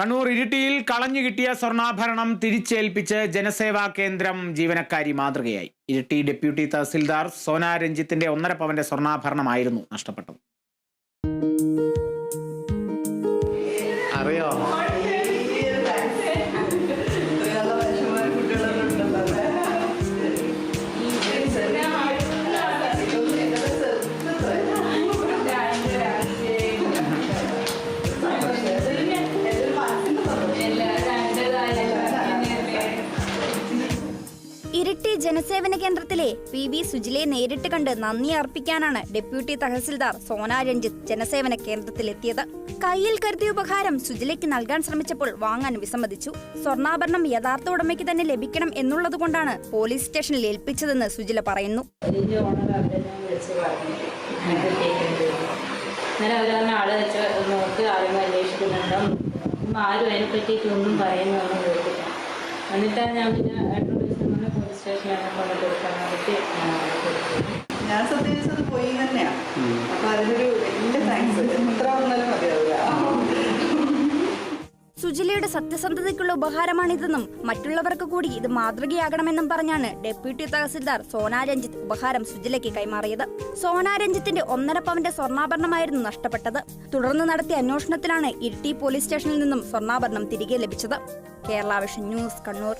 കണ്ണൂർ ഇരിട്ടിയിൽ കളഞ്ഞു കിട്ടിയ സ്വർണാഭരണം തിരിച്ചേൽപ്പിച്ച് ജനസേവാ കേന്ദ്രം ജീവനക്കാരി മാതൃകയായി. ഇരിട്ടി ഡെപ്യൂട്ടി തഹസിൽദാർ സോനാ രഞ്ജിത്തിന്റെ ഒന്നര പവന്റെ സ്വർണാഭരണമായിരുന്നു നഷ്ടപ്പെട്ടത്. അറിയോ? ഇരിട്ടി ജനസേവന കേന്ദ്രത്തിലെ പി വി സുജിലെ നേരിട്ട് കണ്ട് നന്ദി അർപ്പിക്കാനാണ് ഡെപ്യൂട്ടി തഹസിൽദാർ സോന രഞ്ജിത്ത് ജനസേവന കേന്ദ്രത്തിലെത്തിയത്. കയ്യിൽ കരുതിയ ഉപഹാരം സുജിലയ്ക്ക് നൽകാൻ ശ്രമിച്ചപ്പോൾ വാങ്ങാൻ വിസമ്മതിച്ചു. സ്വർണാഭരണം യഥാർത്ഥ ഉടമയ്ക്ക് തന്നെ ലഭിക്കണം എന്നുള്ളതുകൊണ്ടാണ് പോലീസ് സ്റ്റേഷനിൽ ഏൽപ്പിച്ചതെന്ന് സുജില പറയുന്നു. എന്നിട്ടാണ് ഞാൻ പിന്നെ സ്റ്റേഷനിൽ കൊണ്ട് കൊടുക്കാൻ വേണ്ടിയിട്ട് ഞാൻ സത്യം പോയി തന്നെയാണ് അപ്പൊ അതിനൊരു വലിയ താങ്ക്സ് എത്ര വന്നാലും മതിയാവില്ല. സുജിലയുടെ സത്യസന്ധതയ്ക്കുള്ള ഉപഹാരമാണിതെന്നും മറ്റുള്ളവർക്ക് കൂടി ഇത് മാതൃകയാകണമെന്നും പറഞ്ഞാണ് ഡെപ്യൂട്ടി തഹസിൽദാർ സോനാ രഞ്ജിത്ത് ഉപഹാരം സുജിലയ്ക്ക് കൈമാറിയത്. സോനാ രഞ്ജിത്തിന്റെ ഒന്നര പവന്റെ സ്വർണാഭരണമായിരുന്നു നഷ്ടപ്പെട്ടത്. തുടർന്ന് നടത്തിയ അന്വേഷണത്തിലാണ് ഇരിട്ടി പോലീസ് സ്റ്റേഷനിൽ നിന്നും സ്വർണാഭരണം തിരികെ ലഭിച്ചത്. Kerala vision news Kannur.